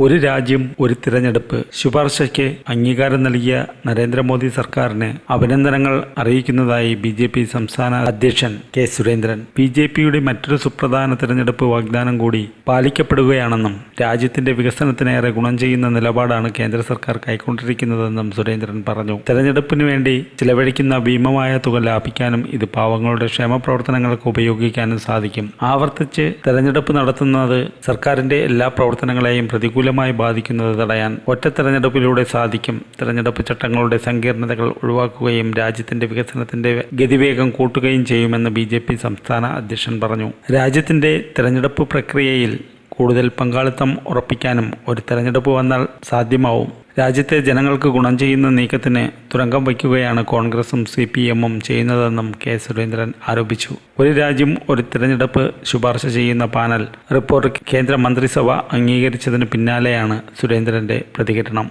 ഒരു രാജ്യം ഒരു തിരഞ്ഞെടുപ്പ്. ശുപാർശയ്ക്ക് അംഗീകാരം നൽകിയ നരേന്ദ്രമോദി സർക്കാരിന് അഭിനന്ദനങ്ങൾ അറിയിക്കുന്നതായി ബി ജെ പി സംസ്ഥാന അധ്യക്ഷൻ കെ. സുരേന്ദ്രൻ. ബി ജെ പിയുടെ മറ്റൊരു സുപ്രധാന തിരഞ്ഞെടുപ്പ് വാഗ്ദാനം കൂടി പാലിക്കപ്പെടുകയാണെന്നും രാജ്യത്തിന്റെ വികസനത്തിനേറെ ഗുണം ചെയ്യുന്ന നിലപാടാണ് കേന്ദ്ര സർക്കാർ കൈക്കൊണ്ടിരിക്കുന്നതെന്നും സുരേന്ദ്രൻ പറഞ്ഞു. തെരഞ്ഞെടുപ്പിന് വേണ്ടി ചിലവഴിക്കുന്ന ഭീമമായ തുക ലാഭിക്കാനും ഇത് പാവങ്ങളുടെ ക്ഷേമ പ്രവർത്തനങ്ങൾക്ക് ഉപയോഗിക്കാനും സാധിക്കും. ആവർത്തിച്ച് തെരഞ്ഞെടുപ്പ് നടത്തുന്നത് സർക്കാരിന്റെ എല്ലാ പ്രവർത്തനങ്ങളെയും പ്രതികൂലമായി ബാധിക്കുന്നത് തടയാൻ ഒറ്റ തെരഞ്ഞെടുപ്പിലൂടെ സാധിക്കും. തെരഞ്ഞെടുപ്പ് ചട്ടങ്ങളുടെ സങ്കീർണതകൾ ഒഴിവാക്കുകയും രാജ്യത്തിന്റെ വികസനത്തിന്റെ ഗതിവേഗം കൂട്ടുകയും ചെയ്യുമെന്ന് ബി സംസ്ഥാന അധ്യക്ഷൻ പറഞ്ഞു. രാജ്യത്തിന്റെ തെരഞ്ഞെടുപ്പ് പ്രക്രിയയിൽ കൂടുതൽ പങ്കാളിത്തം ഉറപ്പിക്കാനും ഒരു തെരഞ്ഞെടുപ്പ് വന്നാൽ സാധ്യമാവും. രാജ്യത്തെ ജനങ്ങൾക്ക് ഗുണം ചെയ്യുന്ന നീക്കത്തിന് തുരങ്കം വയ്ക്കുകയാണ് കോൺഗ്രസും സി പി എമ്മും ചെയ്യുന്നതെന്നും കെ സുരേന്ദ്രൻ ആരോപിച്ചു. ഒരു രാജ്യം ഒരു തിരഞ്ഞെടുപ്പ് ശുപാർശ ചെയ്യുന്ന പാനൽ റിപ്പോർട്ട് കേന്ദ്ര മന്ത്രിസഭ അംഗീകരിച്ചതിന് പിന്നാലെയാണ് സുരേന്ദ്രന്റെ പ്രതികരണം.